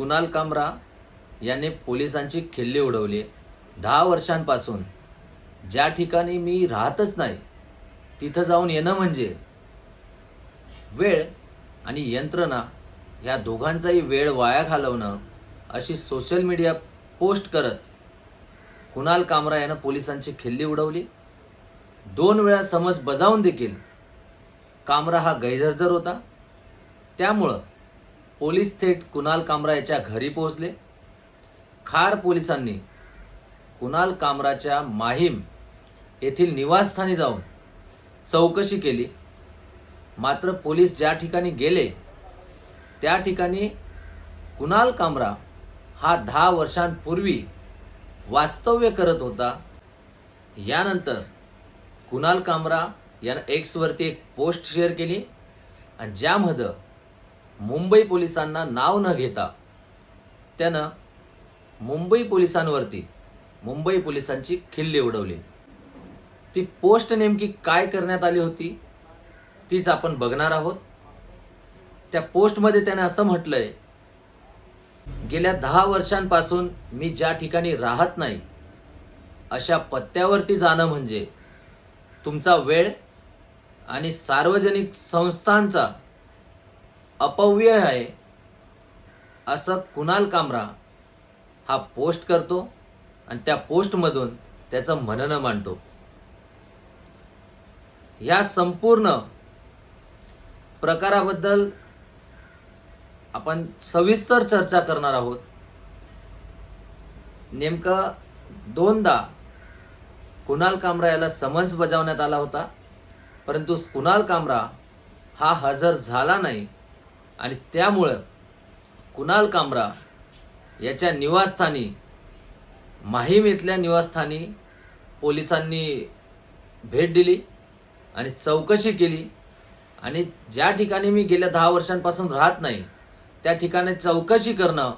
कुणाल कामरा याने पोलिसांची खिल्ली उडवली. दहा वर्षांपासून ज्या ठिकाणी मी राहतच नाही तिथं जाऊन येणं म्हणजे वेळ आणि यंत्रणा ह्या दोघांचाही वेळ वाया घालवणं अशी सोशल मीडिया पोस्ट करत कुणाल कामरा यानं पोलिसांची खिल्ली उडवली. दोन वेळा समज बजावून देखील कामरा हा गैरहजर होता. त्यामुळं पोलीस थेट कुणाल कामरा याच्या घरी पोहोचले. खार पोलिसांनी कुणाल कामराच्या माहीम येथील निवासस्थानी जाऊन चौकशी केली. मात्र पोलीस ज्या ठिकाणी गेले त्या ठिकाणी कुणाल कामरा हा दहा वर्षांपूर्वी वास्तव्य करत होता. यानंतर कुणाल कामरा यानं एक्सवरती एक पोस्ट शेअर केली आणि ज्यामध्ये मुंबई पोलिसांना नाव न घेता त्यानं मुंबई पोलिसांवरती मुंबई पोलिसांची खिल्ली उडवली. ती पोस्ट नेमकी काय करण्यात आली होती तीच आपण बघणार आहोत. त्या पोस्टमध्ये त्याने असं म्हटलंय गेल्या दहा वर्षांपासून मी ज्या ठिकाणी राहत नाही अशा पत्त्यावरती जाणं म्हणजे तुमचा वेळ आणि सार्वजनिक संस्थांचा अपव्यय आहे. असं कुणाल कामरा हा पोस्ट करतो आणि त्या पोस्टमधून त्याचं म्हणणं मांडतो. या संपूर्ण प्रकाराबद्दल आपण सविस्तर चर्चा करणार आहोत. नेमकं दोनदा कुणाल कामरा याला समन्स बजावण्यात आला होता परंतु कुणाल कामरा हा हजर झाला नाही. आणि त्यामुळं कुणाल कामरा याच्या निवासस्थानी माहीम इथल्या निवासस्थानी पोलिसांनी भेट दिली आणि चौकशी केली. आणि ज्या ठिकाणी मी गेल्या दहा वर्षांपासून राहत नाही त्या ठिकाणी चौकशी करणं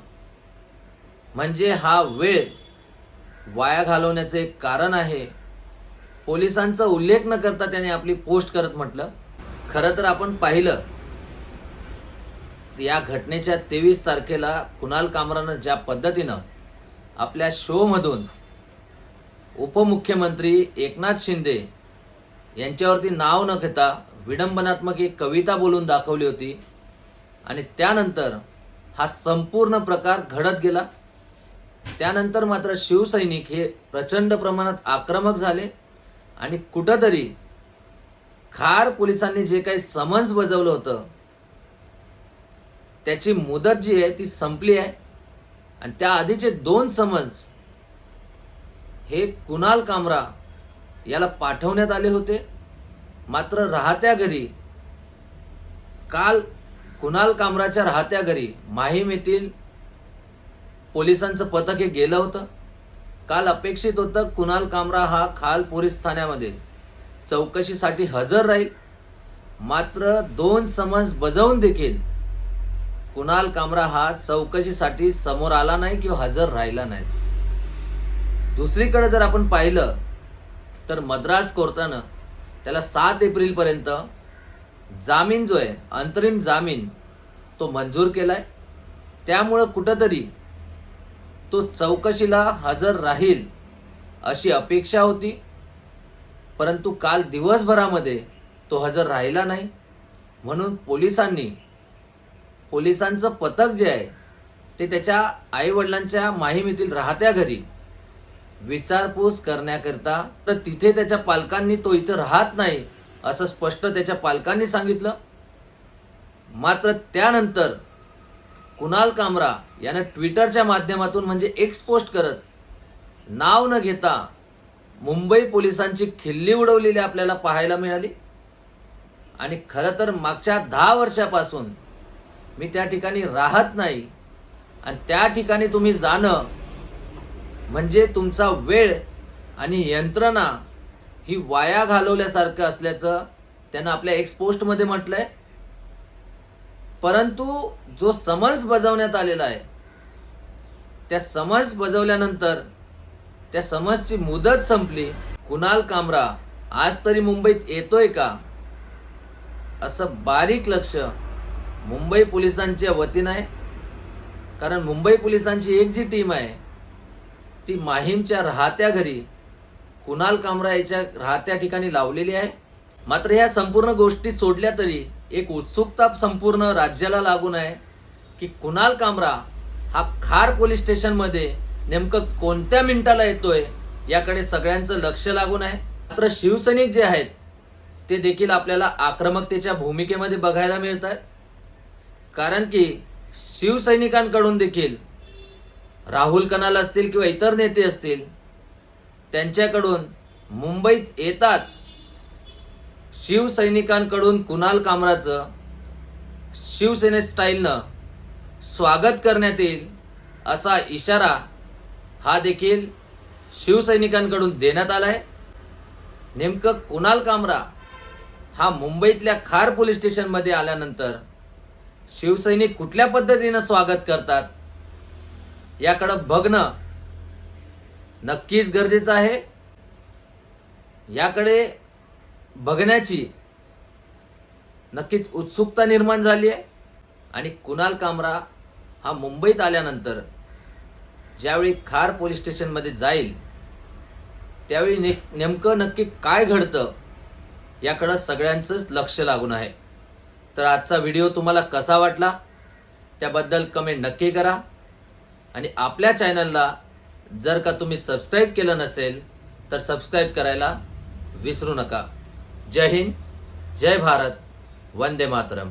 म्हणजे हा वेळ वाया घालवण्याचं एक कारण आहे. पोलिसांचा उल्लेख न करता त्याने आपली पोस्ट करत म्हटलं. खरं तर आपण पाहिलं या घटनेच्या तेवीस तारखेला कुणाल कामरानं ज्या पद्धतीनं आपल्या शोमधून उपमुख्यमंत्री एकनाथ शिंदे यांच्यावरती नाव न घेता विडंबनात्मक एक कविता बोलून दाखवली होती आणि त्यानंतर हा संपूर्ण प्रकार घडत गेला. त्यानंतर मात्र शिवसैनिक हे प्रचंड प्रमाणात आक्रमक झाले आणि कुठंतरी खार पोलिसांनी जे काही समन्स बजावलं होतं त्याची मुदत जी आहे ती संपली आहे. आणि त्याआधीचे दोन समज हे कुणाल कामरा याला पाठवण्यात आले होते. मात्र राहत्या घरी काल कुणाल कामराच्या राहत्या घरी माहीम येथील पोलिसांचं पथक हे गेलं होतं. काल अपेक्षित होतं कुणाल कामरा हा खाल पोलीस ठाण्यामध्ये चौकशीसाठी हजर राहील. मात्र दोन समज बजावून देखील कुणाल कामरा हा चौकशीसाठी समोर आला नाही किंवा हजर राहिला नाही. दुसरीकडे जर आपण पाहिलं तर मद्रास कोर्टानं त्याला सात एप्रिलपर्यंत जामीन जो आहे अंतरिम जामीन तो मंजूर केला आहे त्यामुळं कुठंतरी तो चौकशीला हजर राहील अशी अपेक्षा होती. परंतु काल दिवसभरामध्ये तो हजर राहिला नाही. म्हणून पोलिसांनी पोलिसांचं पथक जे आहे ते त्याच्या आईवडिलांच्या माहीम येथील राहत्या घरी. विचारपूस करण्याकरिता तर तिथे त्याच्या पालकांनी तो इथं राहत नाही असं स्पष्ट त्याच्या पालकांनी सांगितलं. मात्र त्यानंतर कुणाल कामरा यानं ट्विटरच्या माध्यमातून म्हणजे एक्स पोस्ट करत नाव न घेता मुंबई पोलिसांची खिल्ली उडवलेली आपल्याला पाहायला मिळाली. आणि खरं तर मागच्या दहा वर्षापासून मी त्या ठिकाणी राहत नाही. आणि त्या ठिकाणी तुम्ही जाणं म्हणजे तुमचा वेळ आणि यंत्रणा ही वाया घालवल्यासारखं असल्याचं त्यानं आपल्या एक्स पोस्टमध्ये म्हटलंय. परंतु जो समन्स बजावण्यात आलेला आहे त्या समन्स बजावल्यानंतर त्या समन्सची मुदत संपली. कुणाल कामरा आज तरी मुंबईत येतोय का? असं बारीक लक्ष मुंबई पोलिसांच्या वतीनं आहे. कारण मुंबई पोलिसांची एक जी टीम आहे ती माहीमच्या राहत्या घरी कुणाल कामरा याच्या राहत्या ठिकाणी लावलेली आहे. मात्र ह्या संपूर्ण गोष्टी सोडल्या तरी एक उत्सुकता संपूर्ण राज्याला लागून आहे की कुणाल कामरा हा खार पोलीस स्टेशनमध्ये नेमकं कोणत्या मिनिटाला येतोय याकडे सगळ्यांचं लक्ष लागून आहे. मात्र शिवसैनिक जे आहेत ते देखील आपल्याला आक्रमकतेच्या भूमिकेमध्ये बघायला मिळतात. कारण की शिवसैनिकांकडून देखील राहुल कनाल असतील किंवा इतर नेते असतील त्यांच्याकडून मुंबईत येताच शिवसैनिकांकडून कुणाल कामराचं शिवसेने स्टाईलनं स्वागत करण्यात येईल असा इशारा हा देखील शिवसैनिकांकडून देण्यात आला आहे नेमकं कुणाल कामरा हा मुंबईतल्या खार पोलीस स्टेशनमध्ये आल्यानंतर शिवसैनिक कुठल्या पद्धतीनं स्वागत करतात? याकडं बघणं नक्कीच गरजेचं आहे. याकडे बघण्याची नक्कीच उत्सुकता निर्माण झाली आहे. आणि कुणाल कामरा हा मुंबईत आल्यानंतर ज्यावेळी खार पोलीस स्टेशनमध्ये जाईल त्यावेळी ने नेमकं नक्की काय घडतं याकडं सगळ्यांचंच लक्ष लागून आहे. तर आजचा व्हिडिओ तुम्हाला कसा वाटला त्याबद्दल कमेंट नक्की करा. आणि आपल्या चॅनलला जर का तुम्ही सबस्क्राईब केलं नसेल तर सबस्क्राईब करायला विसरू नका. जय हिंद जय भारत वंदे मातरम.